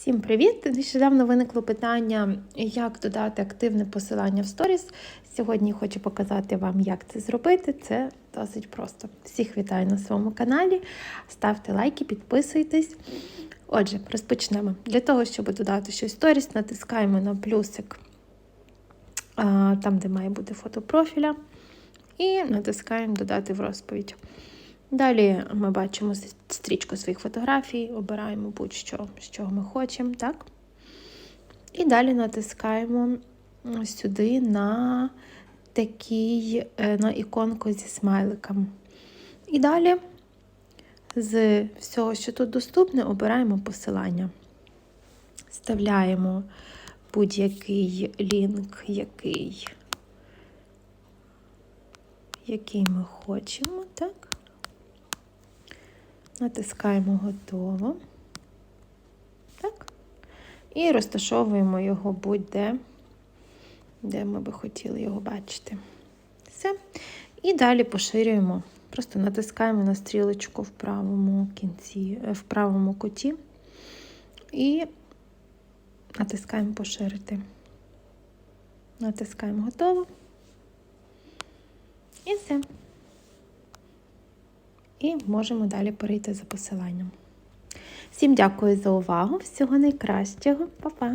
Всім привіт! Нещодавно виникло питання, як додати активне посилання в сторіс. Сьогодні хочу показати вам, як це зробити. Це досить просто. Всіх вітаю на своєму каналі. Ставте лайки, підписуйтесь. Отже, розпочнемо. Для того, щоб додати щось в сторіс, натискаємо на плюсик там, де має бути фото профіля, і натискаємо Додати в розповідь. Далі ми бачимо стрічку своїх фотографій, обираємо будь-що, з чого ми хочемо, так? І далі натискаємо сюди на такий, е, на іконку зі смайликом. І далі з всього, що тут доступне, обираємо посилання. Вставляємо будь-який лінк, який, який ми хочемо, так? Натискаємо готово. Так. І розташовуємо його будь-де, де ми би хотіли його бачити. Все. І далі поширюємо. Просто натискаємо на стрілочку в правому кінці, в правому куті і натискаємо поширити. Натискаємо готово. І все. І можемо далі перейти за посиланням. Всім дякую за увагу! Всього найкращого, Па-па!